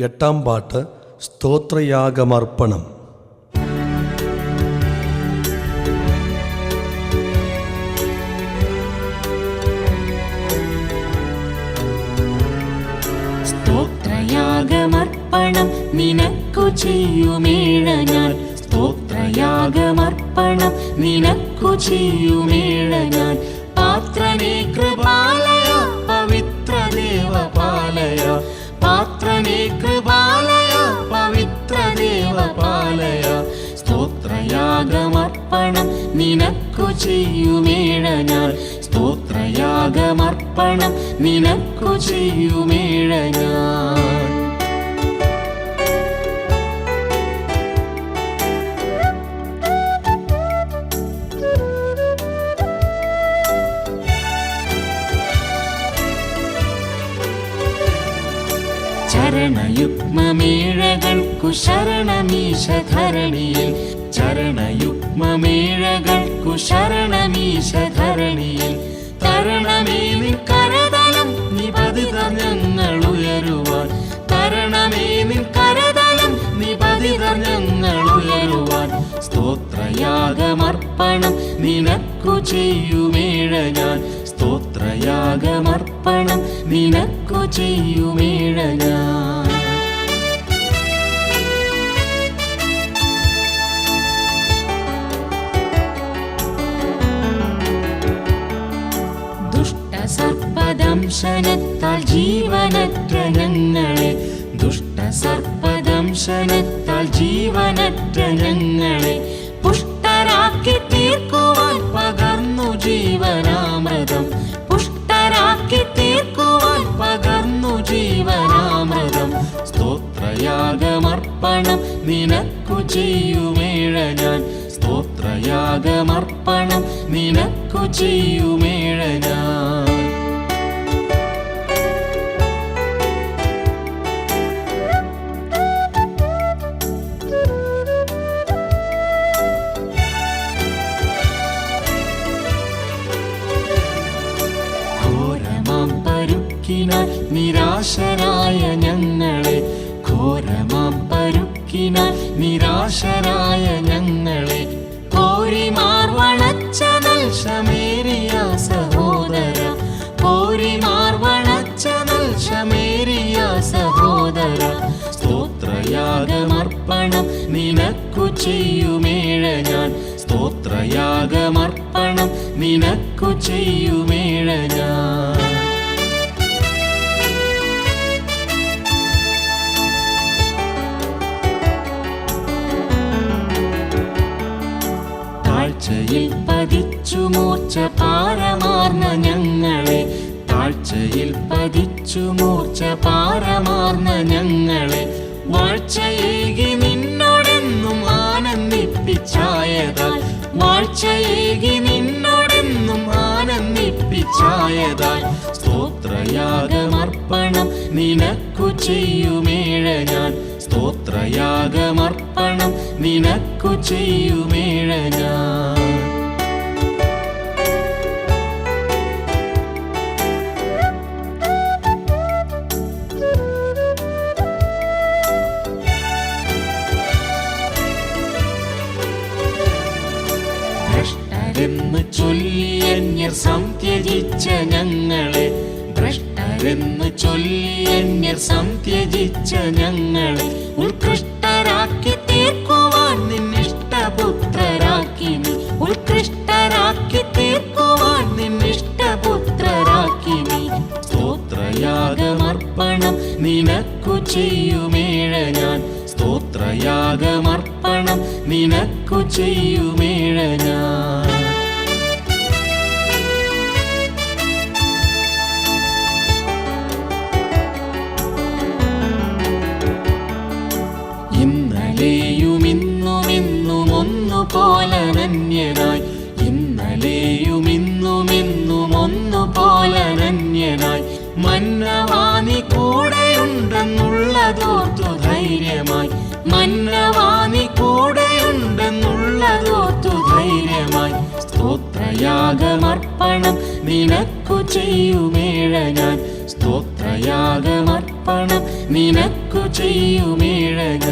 എട്ടാം പാട്ട് സ്തോത്രയാഗമർപ്പണം. സ്തോത്രയാഗമർപ്പണം നിനക്കു ചെയ്യുമേഴ ഞാൻ സ്തോത്രയാഗമർപ്പണം നിനക്കു ചെയ്യുമേഴ ഞാൻ നിനക്കു ചെയ്യുമേഴ ഞാൻ സ്തോത്രയാഗമർപ്പണം നിനക്കു ചെയ്യുമേഴ ഞാൻ ചരണയുഗ്മമേഴകൾക്കു ശരണമീശധരണിയിൽ ചരണയുഗ്മമേഴകൾക്കു ചെയ്യുമേഴ ഞാൻ സ്തോത്രയാഗമർപ്പണം നിനക്കു ചെയ്യുമേഴ ഞാൻ ദുഷ്ടസർപ്പദംശനത്താൽ ജീവനത്ര ഞങ്ങളെ ദുഷ്ടസർപ്പദംശനത്താൽ ജീവനറ്റ നിനക്കു ചെയ്യുമേഴ ഞാൻ സ്തോത്രയാഗമർപ്പണം നിനക്കു ചെയ്യുമേഴ ഞാൻ ഘോരമാം പരുക്കിനാൽ നിരാശരായ ഞങ്ങളെ കോരിമാർ വളച്ച നൽഷമേറിയ സഹോദര. കോരിമാർ വളച്ച നൽഷമേറിയ സഹോദര. സ്തോത്രയാഗമർപ്പണം നിനക്കു ചെയ്യുമേഴ ഞാൻ. സ്തോത്രയാഗമർപ്പണം നിനക്കു ചെയ്യുമേഴ ഞാൻ. താഴ്ചയിൽ പതിച്ചു മൂർച്ച പാരമാർന്ന ഞങ്ങളെ. താഴ്ചയിൽ പതിച്ചു മൂർച്ച പാരമാർന്ന ഞങ്ങളെ. വാഴ്ചയേകി നിന്നോടെന്നും ആനന്ദിപ്പിച്ചായതാൽ. വാഴ്ചയേകി നിന്നോടെന്നും ആനന്ദിപ്പിച്ചായതാൽ. സ്തോത്രയാഗമർപ്പണം നിനക്കു ചെയ്യുമേഴ ഞാൻ. സ്തോത്രയാഗമർപ്പണം നിനക്കു ചെയ്യുമേഴ ഞാൻ. ഭ്രഷ്ടരെന്ന് ചൊല്ലിയ സംത്യജിച്ച ഞങ്ങളെ. ഭ്രഷ്ടരെന്ന് ചൊല്ലിയ സംത്യജിച്ച ഞങ്ങളെ. ഉത്കൃഷ്ടരാക്കി തീർക്കുവാൻ നിന്നിഷ്ടപുത്രരാക്കി ഉത്കൃഷ്ടരാക്കി തീർക്കുവാൻ നിന്നിഷ്ടപുത്രരാക്കി സ്തോത്രയാഗമർപ്പണം നിനക്കു ചെയ്യുമേഴ ഞാൻ. സ്തോത്രയാഗമർപ്പണം നിനക്കു ചെയ്യുമേഴ ഞാൻ. ഒന്നുപോലെ നന്യനായി ഇന്നലെയും ഇന്നും ഇന്നും ഒന്നുപോലെ അനന്യനായി മന്നവാനി കൂടെയുണ്ടെന്നുള്ളതോർത്തു ധൈര്യമായി. മന്നവാനി കൂടെയുണ്ടെന്നുള്ളതോർത്തു ധൈര്യമായി. സ്തോത്രയാഗമർപ്പണം നിനക്കു ചെയ്യുമേഴ ഞാൻ സ്തോത്രയാഗമർപ്പണം നിനക്കു ചെയ്യുമേഴക